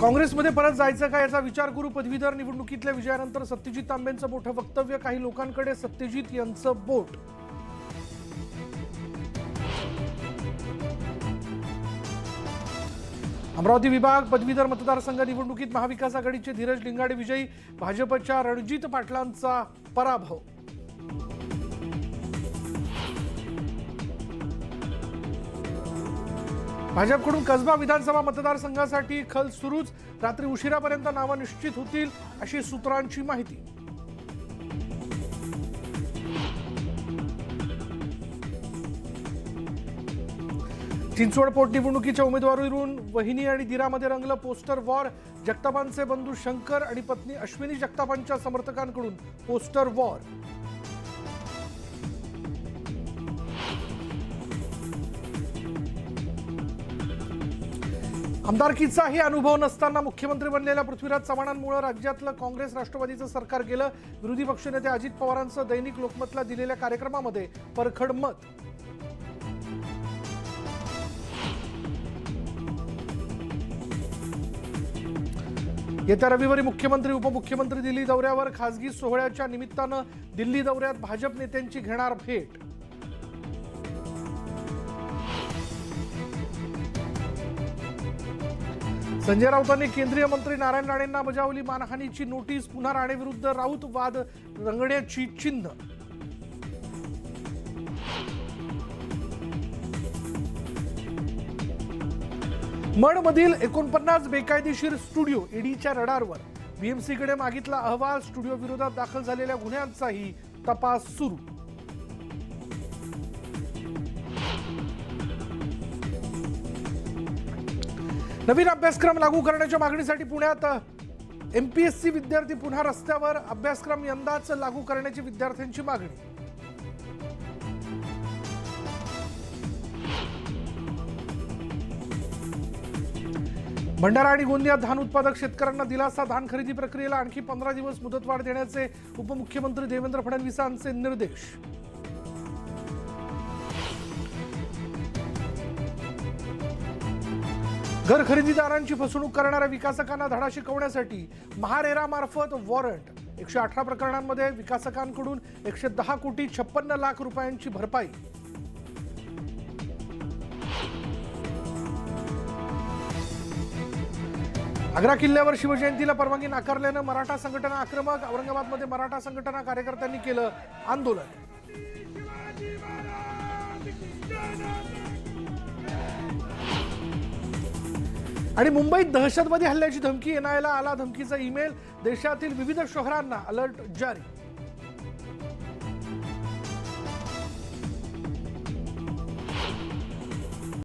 काँग्रेसमध्ये परत जायचं का याचा विचार करू पदवीधर निवडणुकीतल्या विजयानंतर सत्यजित तांबेंचं मोठं वक्तव्य काही लोकांकडे सत्यजित यांचं बोट. अमरावती विभाग पदवीधर मतदारसंघ निवडणुकीत महाविकास आघाडीचे धीरज लिंगाडे विजयी भाजपच्या रणजित पाटलांचा पराभव. भाजपकडून कसबा विधानसभा मतदारसंघासाठी खल सुरूच रात्री उशिरापर्यंत नावं निश्चित होतील अशी सूत्रांची माहिती. चिंचवड पोटनिवडणुकीच्या उमेदवारीवरून वहिनी आणि दिरामध्ये रंगलं पोस्टर वॉर जगतापांचे बंधू शंकर आणि पत्नी अश्विनी जगतापांच्या समर्थकांकडून पोस्टर वॉर. आमदारकीचाही अनुभव नसताना मुख्यमंत्री बनलेल्या पृथ्वीराज चव्हाणांमुळे राज्यातलं काँग्रेस राष्ट्रवादीचं सरकार गेलं. विरोधी पक्षनेते अजित पवारांचं दैनिक लोकमतला दिलेल्या कार्यक्रमामध्ये परखड मत. येत्या रविवारी मुख्यमंत्री उपमुख्यमंत्री दिल्ली दौऱ्यावर खासगी सोहळ्याच्या निमित्तानं दिल्ली दौऱ्यात भाजप नेत्यांची घेणार भेट. संजय राऊतांनी केंद्रीय मंत्री नारायण राणेंना बजावली मानहानीची नोटीस. पुन्हा राणेविरुद्ध राऊत वाद रंगण्याची चिन्ह मडमधील एकोणपन्नास बेकायदेशीर स्टुडिओ ईडीच्या रडारवर. बीएमसीकडे मागितला अहवाल स्टुडिओ विरोधात दाखल झालेल्या गुन्ह्यांचाही तपास सुरू. नवीन अभ्यासक्रम लागू करण्याच्या मागणीसाठी पुण्यात एमपीएससी विद्यार्थी पुन्हा रस्त्यावर अभ्यासक्रम यंदाच लागू करण्याची विद्यार्थ्यांची मागणी. भंडारा आणि गोंदियात धान उत्पादक शेतकऱ्यांना दिलासा धान खरेदी प्रक्रियेला आणखी पंधरा दिवस मुदतवाढ देण्याचे उपमुख्यमंत्री देवेंद्र फडणवीसांचे निर्देश. घर खरेदीदारांची फसवणूक करणाऱ्या विकासकांना धडा शिकवण्यासाठी महारेरामार्फत वॉरंट. एकशे अठरा प्रकरणांमध्ये विकासकांकडून एकशे दहा कोटी छप्पन्न लाख रुपयांची भरपाई. आग्रा किल्ल्यावर शिवजयंतीला परवानगी नाकारल्यानं मराठा संघटना आक्रमक औरंगाबादमध्ये मराठा संघटना कार्यकर्त्यांनी केलं आंदोलन. आणि मुंबईत दहशतवादी हल्ल्याची धमकी एनआयला आला धमकीचा ईमेल देशातील विविध शहरांना अलर्ट जारी